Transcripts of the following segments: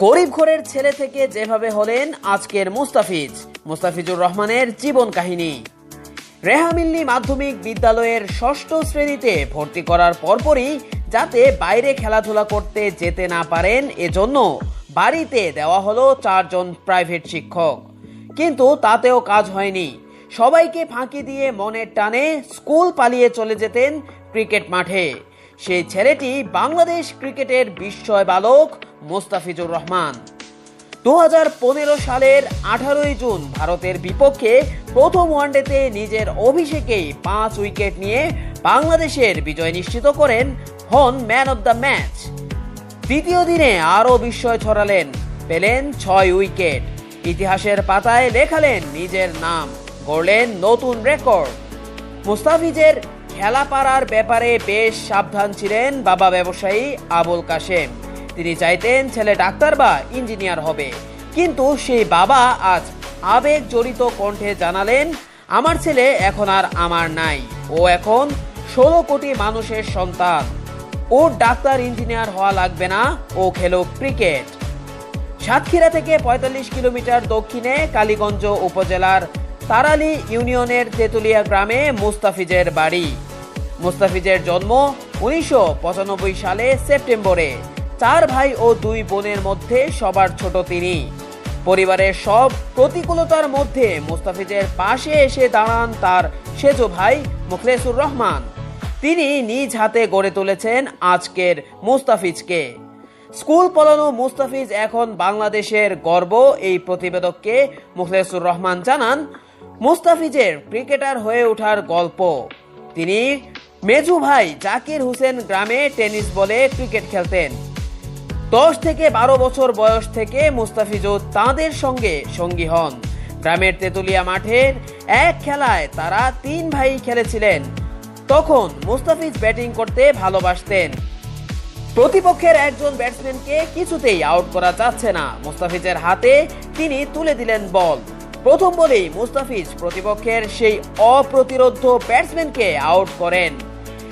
গরিব ঘরের ছেলে থেকে যেভাবে হলেন আজকের মুস্তাফিজ, মুস্তাফিজুর রহমানের জীবন কাহিনী। রেহামিল্লি মাধ্যমিক বিদ্যালয়ের ষষ্ঠ শ্রেণীতে ভর্তি করার পরপরই যাতে বাইরে খেলাধুলা করতে যেতে না পারেন, এজন্য বাড়িতে দেওয়া হলো চারজন প্রাইভেট শিক্ষক। কিন্তু তাতেও কাজ হয়নি। সবাইকে ফাঁকি দিয়ে মনের টানে স্কুল পালিয়ে চলে যেতেন ক্রিকেট মাঠে। সেই ছেলেটি বাংলাদেশ ক্রিকেটের বিস্ময় বালক মোস্তাফিজুর রহমান। দুহাজার পনেরো সালের আঠারোই জুন ভারতের বিপক্ষে প্রথম ওয়ানডেতে নিজের অভিষেকেই পাঁচ উইকেট নিয়ে বাংলাদেশের বিজয় নিশ্চিত করেন হন ম্যান অব দ্য ম্যাচ। দ্বিতীয় দিনে আরও বিস্ময় ছড়ালেন পেলেন ছয় উইকেট। ইতিহাসের পাতায় লেখালেন নিজের নাম, গড়লেন নতুন রেকর্ড। মুস্তাফিজের খেলা পাড়ার ব্যাপারে বেশ সাবধান ছিলেন বাবা ব্যবসায়ী আবুল কাশেম। তিনি চাইতেন ছেলে ডাক্তার বা ইঞ্জিনিয়ার হবে। কিন্তু সেই বাবা আজ আবেগ জড়িত কণ্ঠে জানালেন, আমার ছেলে এখন আর আমার নাই। ও এখন ষোলো কোটি মানুষের সন্তান। ওর ডাক্তার ইঞ্জিনিয়ার হওয়া লাগবে না। ও খেলো ক্রিকেট। সাতক্ষীরা থেকে ৪৫ কিলোমিটার দক্ষিণে কালীগঞ্জ উপজেলার তারালি ইউনিয়নের তেতুলিয়া গ্রামে মুস্তাফিজের বাড়ি। মুস্তাফিজের জন্ম উনিশশো পঁচানব্বই সালে সেপ্টেম্বরে। চার ভাই ও দুই বোনের মধ্যে সবার ছোট তিনি। পরিবারের সব প্রতিকূলতার মধ্যে মুস্তাফিজের পাশে এসে দাঁড়ান তার সেজো ভাই মুখলেসুর রহমান। তিনি নিজ হাতে গড়ে তুলেছেন আজকের মুস্তাফিজকে। স্কুল পড়ানো মুস্তাফিজ এখন বাংলাদেশের গর্ব এই প্রতিবেদককে মুখলেসুর রহমান জানান, মুস্তাফিজের ক্রিকেটার হয়ে ওঠার গল্প। তিনি মেজু ভাই জাকির হোসেন গ্রামে টেনিস বলে ক্রিকেট খেলতেন। দশ থেকে বারো বছর বয়স থেকে মুস্তাফিজও তাঁদের সঙ্গে সঙ্গী হন। গ্রামের তেতুলিয়া মাঠের এক খেলায় তারা তিন ভাই খেলেছিলেন। তখন মুস্তাফিজ ব্যাটিং করতে ভালোবাসতেন। প্রতিপক্ষের একজন ব্যাটসম্যানকে কিছুতেই আউট করা যাচ্ছে না। মুস্তাফিজের হাতে তিনি তুলে দিলেন বল। প্রথম বলেই মুস্তাফিজ প্রতিপক্ষের সেই অপ্রতিরোধ ব্যাটসম্যানকে আউট করেন।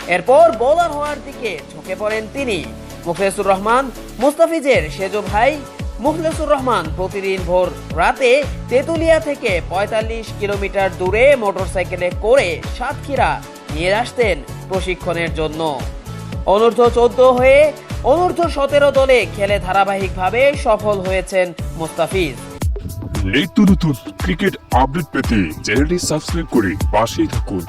এরপর বোলার হওয়ার দিকে ঝুঁকে পড়েন তিনি। মুখলেসুর রহমান, মুস্তাফিজের সেজো ভাই, মুখলেসুর রহমান প্রতিদিন ভোর রাতে তেতুলিয়া থেকে ৪৫ কিলোমিটার দূরে মোটরসাইকেলে করে সাতক্ষীরা নিয়ে আসতেন প্রশিক্ষণের জন্য। অনূর্ধ্ব চোদ্দ হয়ে অনূর্ধ্ব সতেরো দলে খেলে ধারাবাহিকভাবে সফল হয়েছেন মুস্তাফিজ। নিত্য নতুন ক্রিকেট আপডেট পেতে চ্যানেলটি সাবস্ক্রাইব করে পাশেই থাকুন।